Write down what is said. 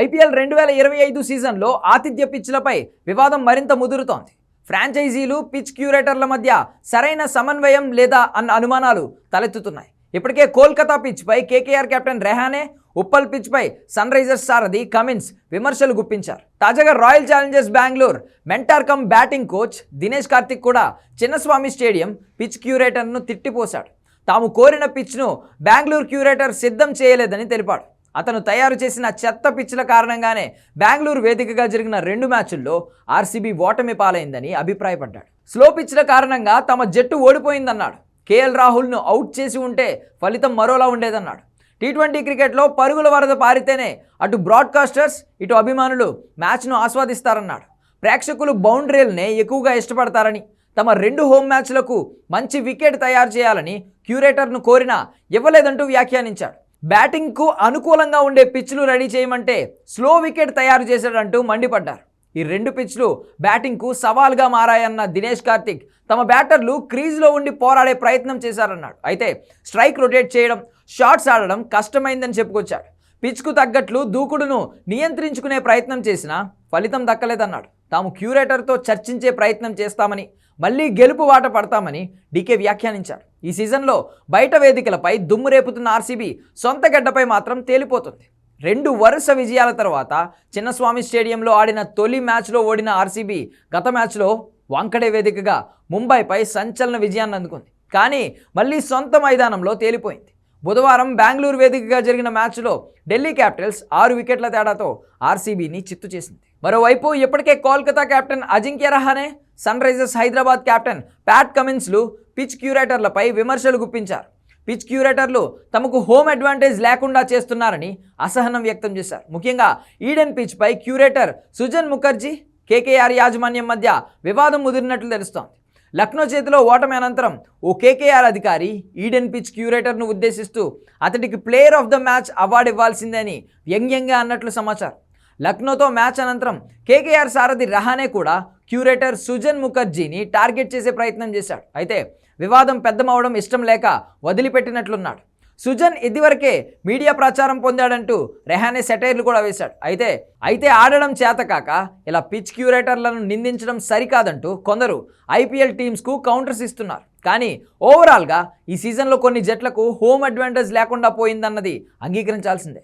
IPL రెండు వేల ఇరవై ఐదు సీజన్లో ఆతిథ్య పిచ్లపై వివాదం మరింత ముదురుతోంది. ఫ్రాంచైజీలు పిచ్ క్యూరేటర్ల మధ్య సరైన సమన్వయం లేదా అన్న అనుమానాలు తలెత్తుతున్నాయి. ఇప్పటికే కోల్కతా పిచ్పై కేకేఆర్ కెప్టెన్ రెహానే ఉప్పల్ పిచ్పై సన్ రైజర్స్ సారథి కమిన్స్ విమర్శలు గుప్పించారు. తాజాగా Royal Challengers Bengaluru mentor cum batting coach Dinesh Karthik కూడా చిన్నస్వామి స్టేడియం పిచ్ క్యూరేటర్ను తిట్టిపోశాడు. తాము కోరిన పిచ్ను బెంగళూరు క్యూరేటర్ సిద్ధం చేయలేదని తెలిపాడు. అతను తయారు చేసిన చెత్త పిచ్చుల కారణంగానే బెంగళూరు వేదికగా జరిగిన రెండు మ్యాచుల్లో ఆర్సీబీ ఓటమి పాలైందని అభిప్రాయపడ్డాడు. స్లో పిచ్ల కారణంగా తమ జట్టు ఓడిపోయిందన్నాడు. కేఎల్ రాహుల్ను అవుట్ చేసి ఉంటే ఫలితం మరోలా ఉండేదన్నాడు. టీ ట్వంటీ క్రికెట్లో పరుగుల వరద పారితేనే అటు బ్రాడ్కాస్టర్స్ ఇటు అభిమానులు మ్యాచ్ను ఆస్వాదిస్తారన్నాడు. ప్రేక్షకులు బౌండరీలనే ఎక్కువగా ఇష్టపడతారని తమ రెండు హోమ్ మ్యాచ్లకు మంచి వికెట్ తయారు చేయాలని క్యూరేటర్ను కోరినా ఇవ్వలేదంటూ వ్యాఖ్యానించాడు. బ్యాటింగ్కు అనుకూలంగా ఉండే పిచ్లు రెడీ చేయమంటే స్లో వికెట్ తయారు చేశాడంటూ మండిపడ్డారు. ఈ రెండు పిచ్లు బ్యాటింగ్కు సవాల్గా మారాయన్న దినేష్ కార్తిక్ తమ బ్యాటర్లు క్రీజ్లో ఉండి పోరాడే ప్రయత్నం చేశారన్నాడు. అయితే స్ట్రైక్ రొటేట్ చేయడం షాట్స్ ఆడడం కష్టమైందని చెప్పుకొచ్చాడు. పిచ్కు తగ్గట్లు దూకుడును నియంత్రించుకునే ప్రయత్నం చేసినా ఫలితం దక్కలేదన్నాడు. తాము క్యూరేటర్తో చర్చించే ప్రయత్నం చేస్తామని మళ్ళీ గెలుపు వాట పడతామని డీకే వ్యాఖ్యానించారు. ఈ సీజన్లో బయట వేదికలపై దుమ్ము రేపుతున్న ఆర్సీబీ సొంత గడ్డపై మాత్రం తేలిపోతుంది. రెండు వరుస విజయాల తర్వాత చిన్నస్వామి స్టేడియంలో ఆడిన తొలి మ్యాచ్లో ఓడిన ఆర్సీబీ గత మ్యాచ్లో వాంకడే వేదికగా ముంబైపై సంచలన విజయాన్ని అందుకుంది. కానీ మళ్ళీ సొంత మైదానంలో తేలిపోయింది. బుధవారం బెంగళూరు వేదికగా జరిగిన మ్యాచ్లో ఢిల్లీ క్యాపిటల్స్ ఆరు వికెట్ల తేడాతో ఆర్సీబీని చిత్తు చేసింది. మరోవైపు ఇప్పటికే Kolkata captain Ajinkya Rahane Sunrisers Hyderabad captain Pat కమిన్స్లు pitch క్యూరేటర్లపై విమర్శలు గుప్పించారు. పిచ్ క్యూరేటర్లు తమకు హోమ్ అడ్వాంటేజ్ లేకుండా చేస్తున్నారని అసహనం వ్యక్తం చేశారు. ముఖ్యంగా ఈడెన్ పిచ్పై క్యూరేటర్ సుజన్ ముఖర్జీ కేకేఆర్ యాజమాన్యం మధ్య వివాదం ముదిరినట్లు తెలుస్తోంది. లక్నో చేతిలో ఓటమి అనంతరం ఓ కేకేఆర్ అధికారి ఈడెన్ పిచ్ క్యూరేటర్ను ఉద్దేశిస్తూ అతడికి player of the match award ఇవ్వాల్సిందని వ్యంగ్యంగా అన్నట్లు సమాచారం. లక్నోతో మ్యాచ్ అనంతరం కేకేఆర్ సారథి రహానే కూడా క్యూరేటర్ సుజన్ ముఖర్జీని టార్గెట్ చేసే ప్రయత్నం చేశాడు. అయితే వివాదం పెద్దమవడం ఇష్టం లేక వదిలిపెట్టినట్లున్నాడు. సుజన్ ఇదివరకే మీడియా ప్రచారం పొందాడంటూ రెహానే సెటైర్లు కూడా వేశాడు. అయితే అయితే ఆడడం చేతకాక ఇలా పిచ్ క్యూరేటర్లను నిందించడం సరికాదంటూ కొందరు ఐపీఎల్ టీమ్స్కు కౌంటర్స్ ఇస్తున్నారు. కానీ ఓవరాల్గా ఈ సీజన్లో కొన్ని జట్లకు హోమ్ అడ్వాంటేజ్ లేకుండా పోయిందన్నది అంగీకరించాల్సిందే.